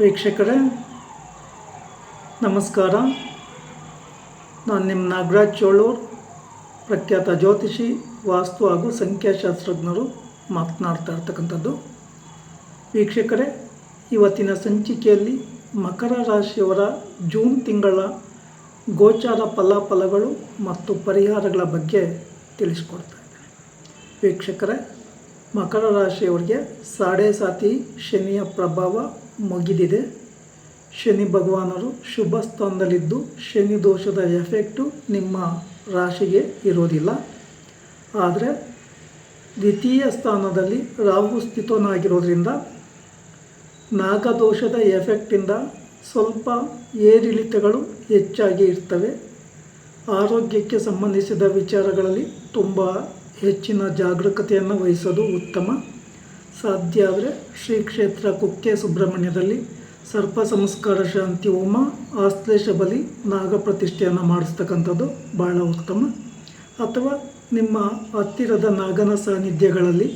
ವೀಕ್ಷಕರೇ, ನಮಸ್ಕಾರ. ನಾನು ನಿಮ್ಮ ನಾಗರಾಜ್ ಚೋಳೂರ್, ಪ್ರಖ್ಯಾತ ಜ್ಯೋತಿಷಿ, ವಾಸ್ತು ಹಾಗೂ ಸಂಖ್ಯಾಶಾಸ್ತ್ರಜ್ಞರು ಮಾತನಾಡ್ತಾ ಇರ್ತಕ್ಕಂಥದ್ದು. ವೀಕ್ಷಕರೇ, ಇವತ್ತಿನ ಸಂಚಿಕೆಯಲ್ಲಿ ಮಕರ ರಾಶಿಯವರ ಜೂನ್ ತಿಂಗಳ ಗೋಚಾರ ಫಲಾಫಲಗಳು ಮತ್ತು ಪರಿಹಾರಗಳ ಬಗ್ಗೆ ತಿಳಿಸ್ಕೊಡ್ತಾ ಇದ್ದೇನೆ. ವೀಕ್ಷಕರೇ, ಮಕರ ರಾಶಿಯವರಿಗೆ ಸಾಡೆ ಸಾತಿ ಶನಿಯ ಪ್ರಭಾವ ಮುಗಿದಿದೆ. ಶನಿ ಭಗವಾನರು ಶುಭ ಸ್ಥಾನದಲ್ಲಿದ್ದು ಶನಿ ದೋಷದ ಎಫೆಕ್ಟು ನಿಮ್ಮ ರಾಶಿಗೆ ಇರೋದಿಲ್ಲ. ಆದರೆ ದ್ವಿತೀಯ ಸ್ಥಾನದಲ್ಲಿ ರಾಹು ಸ್ಥಿತನಾಗಿರೋದ್ರಿಂದ ನಾಗದೋಷದ ಎಫೆಕ್ಟಿಂದ ಸ್ವಲ್ಪ ಏರಿಳಿತಗಳು ಹೆಚ್ಚಾಗಿ ಇರ್ತವೆ. ಆರೋಗ್ಯಕ್ಕೆ ಸಂಬಂಧಿಸಿದ ವಿಚಾರಗಳಲ್ಲಿ ತುಂಬ ಹೆಚ್ಚಿನ ಜಾಗರೂಕತೆಯನ್ನು ವಹಿಸೋದು ಉತ್ತಮ. ಸಾಧ್ಯ ಆದರೆ ಶ್ರೀ ಕ್ಷೇತ್ರ ಕುಕ್ಕೆ ಸುಬ್ರಹ್ಮಣ್ಯದಲ್ಲಿ ಸರ್ಪ ಸಂಸ್ಕಾರ ಶಾಂತಿ ಹೋಮ, ಆಶ್ಲೇಷ ಬಲಿ ನಾಗಪ್ರತಿಷ್ಠೆಯನ್ನು ಮಾಡಿಸ್ತಕ್ಕಂಥದ್ದು ಬಹಳ ಉತ್ತಮ. ಅಥವಾ ನಿಮ್ಮ ಹತ್ತಿರದ ನಾಗನ ಸಾನ್ನಿಧ್ಯಗಳಲ್ಲಿ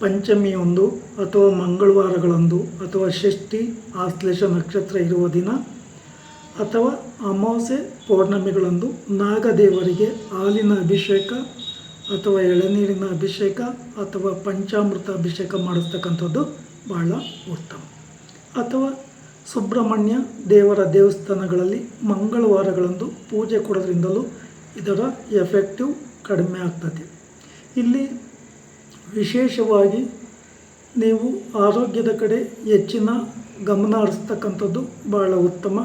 ಪಂಚಮಿಯೊಂದು ಅಥವಾ ಮಂಗಳವಾರಗಳಂದು ಅಥವಾ ಷಷ್ಠಿ, ಆಶ್ಲೇಷ ನಕ್ಷತ್ರ ಇರುವ ದಿನ ಅಥವಾ ಅಮಾವಾಸ್ಯೆ ಪೌರ್ಣಮಿಗಳಂದು ನಾಗದೇವರಿಗೆ ಹಾಲಿನ ಅಭಿಷೇಕ ಅಥವಾ ಎಳನೀರಿನ ಅಭಿಷೇಕ ಅಥವಾ ಪಂಚಾಮೃತ ಅಭಿಷೇಕ ಮಾಡಿಸ್ತಕ್ಕಂಥದ್ದು ಬಹಳ ಉತ್ತಮ. ಅಥವಾ ಸುಬ್ರಹ್ಮಣ್ಯ ದೇವರ ದೇವಸ್ಥಾನಗಳಲ್ಲಿ ಮಂಗಳವಾರಗಳಂದು ಪೂಜೆ ಕೊಡೋದ್ರಿಂದಲೂ ಇದರ ಎಫೆಕ್ಟಿವ್ ಕಡಿಮೆ ಆಗ್ತದೆ. ಇಲ್ಲಿ ವಿಶೇಷವಾಗಿ ನೀವು ಆರೋಗ್ಯದ ಕಡೆ ಹೆಚ್ಚಿನ ಗಮನ ಹರಿಸ್ತಕ್ಕಂಥದ್ದು ಬಹಳ ಉತ್ತಮ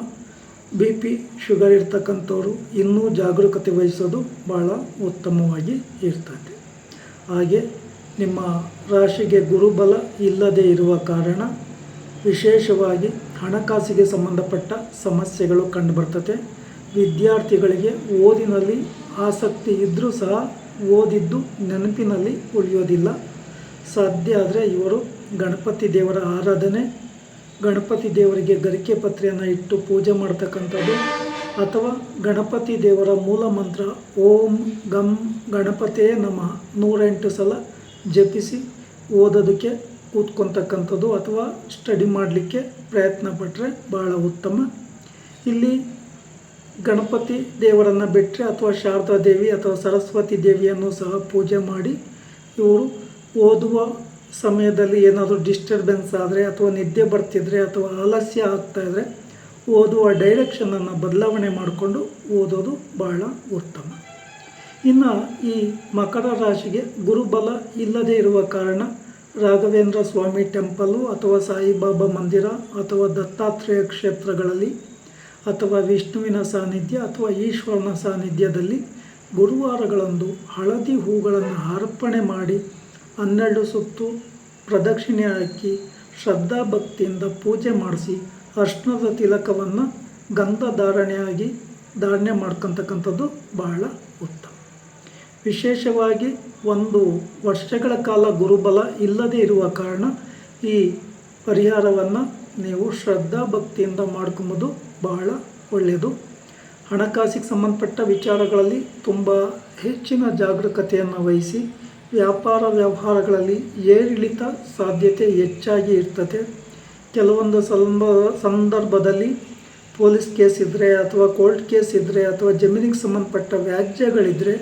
ಬಿ ಪಿ ಶುಗರ್ ಇರ್ತಕ್ಕಂಥವ್ರು ಇನ್ನೂ ಜಾಗರೂಕತೆ ವಹಿಸೋದು ಭಾಳ ಉತ್ತಮವಾಗಿ ಇರ್ತದೆ. ಹಾಗೆ ನಿಮ್ಮ ರಾಶಿಗೆ ಗುರುಬಲ ಇಲ್ಲದೇ ಇರುವ ಕಾರಣ ವಿಶೇಷವಾಗಿ ಹಣಕಾಸಿಗೆ ಸಂಬಂಧಪಟ್ಟ ಸಮಸ್ಯೆಗಳು ಕಂಡುಬರ್ತದೆ ವಿದ್ಯಾರ್ಥಿಗಳಿಗೆ ಓದಿನಲ್ಲಿ ಆಸಕ್ತಿ ಇದ್ದರೂ ಸಹ ಓದಿದ್ದು ನೆನಪಿನಲ್ಲಿ ಉಳಿಯೋದಿಲ್ಲ. ಸಾಧ್ಯ ಆದರೆ ಇವರು ಗಣಪತಿ ದೇವರ ಆರಾಧನೆ ಗಣಪತಿ ದೇವರಿಗೆ ಗರಿಕೆ ಪತ್ರೆಯನ್ನು ಇಟ್ಟು ಪೂಜೆ ಮಾಡ್ತಕ್ಕಂಥದ್ದು, ಅಥವಾ ಗಣಪತಿ ದೇವರ ಮೂಲ ಮಂತ್ರ, ಓಂ ಗಂ ಗಣಪತಿಯೇ ನಮಃ, ನೂರೆಂಟು ಸಲ ಜಪಿಸಿ ಓದೋದಕ್ಕೆ ಕೂತ್ಕೊತಕ್ಕಂಥದ್ದು ಅಥವಾ ಸ್ಟಡಿ ಮಾಡಲಿಕ್ಕೆ ಪ್ರಯತ್ನ ಪಟ್ಟರೆ ಭಾಳ ಉತ್ತಮ. ಇಲ್ಲಿ ಗಣಪತಿ ದೇವರನ್ನು ಬಿಟ್ಟರೆ ಅಥವಾ ಶಾರದಾ ದೇವಿ ಅಥವಾ ಸರಸ್ವತಿ ದೇವಿಯನ್ನು ಸಹ ಪೂಜೆ ಮಾಡಿ ಇವರು ಓದುವ ಸಮಯದಲ್ಲಿ ಏನಾದರೂ ಡಿಸ್ಟರ್ಬೆನ್ಸ್ ಆದರೆ ಅಥವಾ ನಿದ್ದೆ ಬರ್ತಿದ್ರೆ ಅಥವಾ ಆಲಸ್ಯ ಆಗ್ತಾ ಆಗ್ತಾಯಿದ್ರೆ ಓದುವ ಡೈರೆಕ್ಷನನ್ನು ಬದಲಾವಣೆ ಮಾಡಿಕೊಂಡು ಓದೋದು ಬಹಳ ಉತ್ತಮ. ಇನ್ನು ಈ ಮಕರ ರಾಶಿಗೆ ಗುರುಬಲ ಇಲ್ಲದೇ ಇರುವ ಕಾರಣ ರಾಘವೇಂದ್ರ ಸ್ವಾಮಿ ಟೆಂಪಲ್ಲು ಅಥವಾ ಸಾಯಿಬಾಬಾ ಮಂದಿರ ಅಥವಾ ದತ್ತಾತ್ರೇಯ ಕ್ಷೇತ್ರಗಳಲ್ಲಿ ಅಥವಾ ವಿಷ್ಣುವಿನ ಸಾನ್ನಿಧ್ಯ ಅಥವಾ ಈಶ್ವರನ ಸಾನ್ನಿಧ್ಯದಲ್ಲಿ ಗುರುವಾರಗಳಂದು ಹಳದಿ ಹೂಗಳನ್ನು ಅರ್ಪಣೆ ಮಾಡಿ ಹನ್ನೆರಡು ಸುತ್ತು ಪ್ರದಕ್ಷಿಣೆ ಹಾಕಿ ಶ್ರದ್ಧಾಭಕ್ತಿಯಿಂದ ಪೂಜೆ ಮಾಡಿಸಿ ಅರ್ಶನದ ತಿಲಕವನ್ನು ಗಂಧ ಧಾರಣೆಯಾಗಿ ಧಾರಣೆ ಮಾಡ್ಕೊತಕ್ಕಂಥದ್ದು ಬಹಳ ಉತ್ತಮ. ವಿಶೇಷವಾಗಿ ಒಂದು ವರ್ಷಗಳ ಕಾಲ ಗುರುಬಲ ಇಲ್ಲದೇ ಇರುವ ಕಾರಣ ಈ ಪರಿಹಾರವನ್ನು ನೀವು ಶ್ರದ್ಧಾಭಕ್ತಿಯಿಂದ ಮಾಡ್ಕೊಂಬೋದು ಬಹಳ ಒಳ್ಳೆಯದು. ಹಣಕಾಸಿಗೆ ಸಂಬಂಧಪಟ್ಟ ವಿಚಾರಗಳಲ್ಲಿ ತುಂಬ ಹೆಚ್ಚಿನ ಜಾಗರೂಕತೆಯನ್ನು ವಹಿಸಿ ವ್ಯಾಪಾರ ವ್ಯವಹಾರಗಳಲ್ಲಿ ಏರಿಳಿತ ಸಾಧ್ಯತೆ ಹೆಚ್ಚಾಗಿ ಇರ್ತದೆ. ಕೆಲವೊಂದು ಸಂಬ, ಸಂದರ್ಭದಲ್ಲಿ ಪೊಲೀಸ್ ಕೇಸ್ ಇದ್ದರೆ ಅಥವಾ ಕೋರ್ಟ್ ಕೇಸ್ ಇದ್ದರೆ ಅಥವಾ ಜಮೀನಿಗೆ ಸಂಬಂಧಪಟ್ಟ ವ್ಯಾಜ್ಯಗಳಿದ್ದರೆ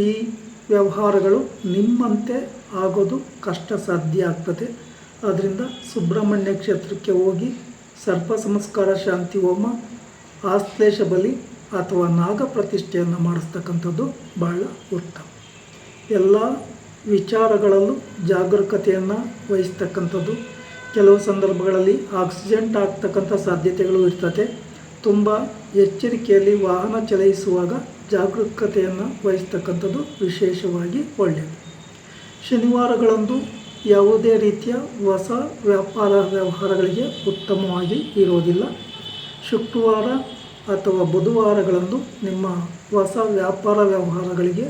ಈ ವ್ಯವಹಾರಗಳು ನಿಮ್ಮಂತೆ ಆಗೋದು ಕಷ್ಟ ಸಾಧ್ಯ ಆಗ್ತದೆ. ಆದ್ದರಿಂದ ಸುಬ್ರಹ್ಮಣ್ಯ ಕ್ಷೇತ್ರಕ್ಕೆ ಹೋಗಿ ಸರ್ಪ ಸಂಸ್ಕಾರ ಶಾಂತಿ ಹೋಮ, ಆಶ್ಲೇಷ ಬಲಿ ಅಥವಾ ನಾಗ ಪ್ರತಿಷ್ಠೆಯನ್ನು ಮಾಡಿಸ್ತಕ್ಕಂಥದ್ದು ಬಹಳ ಉತ್ತಮ. ಎಲ್ಲ ವಿಚಾರಗಳಲ್ಲೂ ಜಾಗರೂಕತೆಯನ್ನು ವಹಿಸ್ತಕ್ಕಂಥದ್ದು. ಕೆಲವು ಸಂದರ್ಭಗಳಲ್ಲಿ ಆಕ್ಸಿಡೆಂಟ್ ಆಗ್ತಕ್ಕಂಥ ಸಾಧ್ಯತೆಗಳು ಇರ್ತದೆ ತುಂಬ ಎಚ್ಚರಿಕೆಯಲ್ಲಿ ವಾಹನ ಚಲಾಯಿಸುವಾಗ ಜಾಗರೂಕತೆಯನ್ನು ವಹಿಸ್ತಕ್ಕಂಥದ್ದು ವಿಶೇಷವಾಗಿ ಒಳ್ಳೆಯದು. ಶನಿವಾರಗಳಂದು ಯಾವುದೇ ರೀತಿಯ ಹೊಸ ವ್ಯಾಪಾರ ವ್ಯವಹಾರಗಳಿಗೆ ಉತ್ತಮವಾಗಿ ಇರೋದಿಲ್ಲ. ಶುಕ್ರವಾರ ಅಥವಾ ಬುಧವಾರಗಳಂದು ನಿಮ್ಮ ಹೊಸ ವ್ಯಾಪಾರ ವ್ಯವಹಾರಗಳಿಗೆ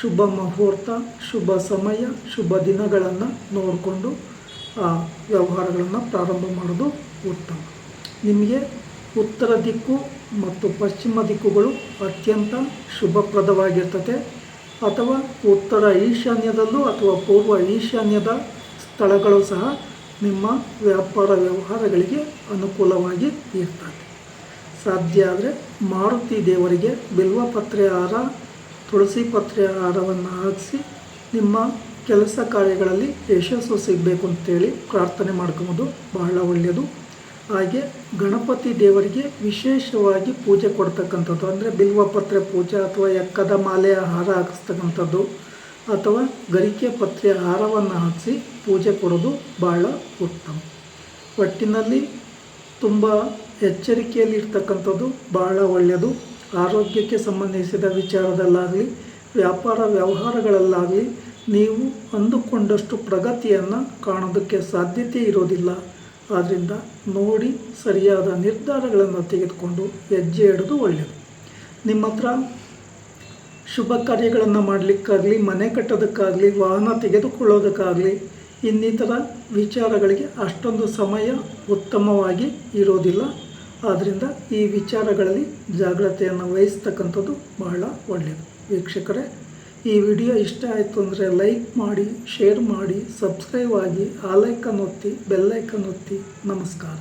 ಶುಭ ಮುಹೂರ್ತ, ಶುಭ ಸಮಯ, ಶುಭ ದಿನಗಳನ್ನು ನೋಡಿಕೊಂಡು ಆ ವ್ಯವಹಾರಗಳನ್ನು ಪ್ರಾರಂಭ ಮಾಡೋದು ಉತ್ತಮ. ನಿಮಗೆ ಉತ್ತರ ದಿಕ್ಕು ಮತ್ತು ಪಶ್ಚಿಮ ದಿಕ್ಕುಗಳು ಅತ್ಯಂತ ಶುಭಪ್ರದವಾಗಿರ್ತದೆ. ಅಥವಾ ಉತ್ತರ ಈಶಾನ್ಯದಲ್ಲೂ ಅಥವಾ ಪೂರ್ವ ಈಶಾನ್ಯದ ಸ್ಥಳಗಳು ಸಹ ನಿಮ್ಮ ವ್ಯಾಪಾರ ವ್ಯವಹಾರಗಳಿಗೆ ಅನುಕೂಲವಾಗಿ ಇರ್ತದೆ. ಸಾಧ್ಯ ಆದರೆ ಮಾರುತಿ ದೇವರಿಗೆ ಬಿಲ್ವಪತ್ರೆ ಹಾರ ತುಳಸಿ ಪತ್ರೆಯ ಹಾರವನ್ನು ಹಾಕಿಸಿ ನಿಮ್ಮ ಕೆಲಸ ಕಾರ್ಯಗಳಲ್ಲಿ ಯಶಸ್ಸು ಸಿಗಬೇಕು ಅಂತೇಳಿ ಪ್ರಾರ್ಥನೆ ಮಾಡ್ಕೊಬೋದು. ಬಹಳ ಒಳ್ಳೆಯದು. ಹಾಗೆ ಗಣಪತಿ ದೇವರಿಗೆ ವಿಶೇಷವಾಗಿ ಪೂಜೆ ಕೊಡ್ತಕ್ಕಂಥದ್ದು, ಅಂದರೆ ಬಿಲ್ವಪತ್ರೆ ಪೂಜೆ ಅಥವಾ ಎಕ್ಕದ ಮಾಲೆಯ ಹಾರ ಹಾಕಿಸ್ತಕ್ಕಂಥದ್ದು, ಅಥವಾ ಗರಿಕೆ ಪತ್ರೆಯ ಹಾರವನ್ನು ಹಾಕಿಸಿ ಪೂಜೆ ಕೊಡೋದು ಬಹಳ ಉತ್ತಮ. ಒಟ್ಟಿನಲ್ಲಿ ತುಂಬ ಎಚ್ಚರಿಕೆಯಲ್ಲಿರ್ತಕ್ಕಂಥದ್ದು ಬಹಳ ಒಳ್ಳೆಯದು. ಆರೋಗ್ಯಕ್ಕೆ ಸಂಬಂಧಿಸಿದ ವಿಚಾರದಲ್ಲಾಗಲಿ, ವ್ಯಾಪಾರ ವ್ಯವಹಾರಗಳಲ್ಲಾಗಲಿ ನೀವು ಅಂದುಕೊಂಡಷ್ಟು ಪ್ರಗತಿಯನ್ನು ಕಾಣೋದಕ್ಕೆ ಸಾಧ್ಯತೆ ಇರೋದಿಲ್ಲ. ಆದ್ದರಿಂದ ನೋಡಿ ಸರಿಯಾದ ನಿರ್ಧಾರಗಳನ್ನು ತೆಗೆದುಕೊಂಡು ಹೆಜ್ಜೆ ಇಡೋದು ಒಳ್ಳೆಯದು ನಿಮ್ಮ ಹತ್ರ ಶುಭ ಕಾರ್ಯಗಳನ್ನು ಮಾಡಲಿಕ್ಕಾಗಲಿ, ಮನೆ ಕಟ್ಟೋದಕ್ಕಾಗಲಿ, ವಾಹನ ತೆಗೆದುಕೊಳ್ಳೋದಕ್ಕಾಗಲಿ ಇನ್ನಿತರ ವಿಚಾರಗಳಿಗೆ ಅಷ್ಟೊಂದು ಸಮಯ ಉತ್ತಮವಾಗಿ ಇರೋದಿಲ್ಲ. ಆದ್ದರಿಂದ ಈ ವಿಚಾರಗಳಲ್ಲಿ ಜಾಗ್ರತೆಯನ್ನು ವಹಿಸ್ತಕ್ಕಂಥದ್ದು ಬಹಳ ಒಳ್ಳೆಯದು. ವೀಕ್ಷಕರೇ, ಈ ವಿಡಿಯೋ ಇಷ್ಟ ಆಯಿತು ಅಂದರೆ ಲೈಕ್ ಮಾಡಿ, ಶೇರ್ ಮಾಡಿ, ಸಬ್ಸ್ಕ್ರೈಬ್ ಆಗಿ ಆಲೈಕನ್ ಒತ್ತಿ ಬೆಲ್ಲೈಕನ್ ಒತ್ತಿ. ನಮಸ್ಕಾರ.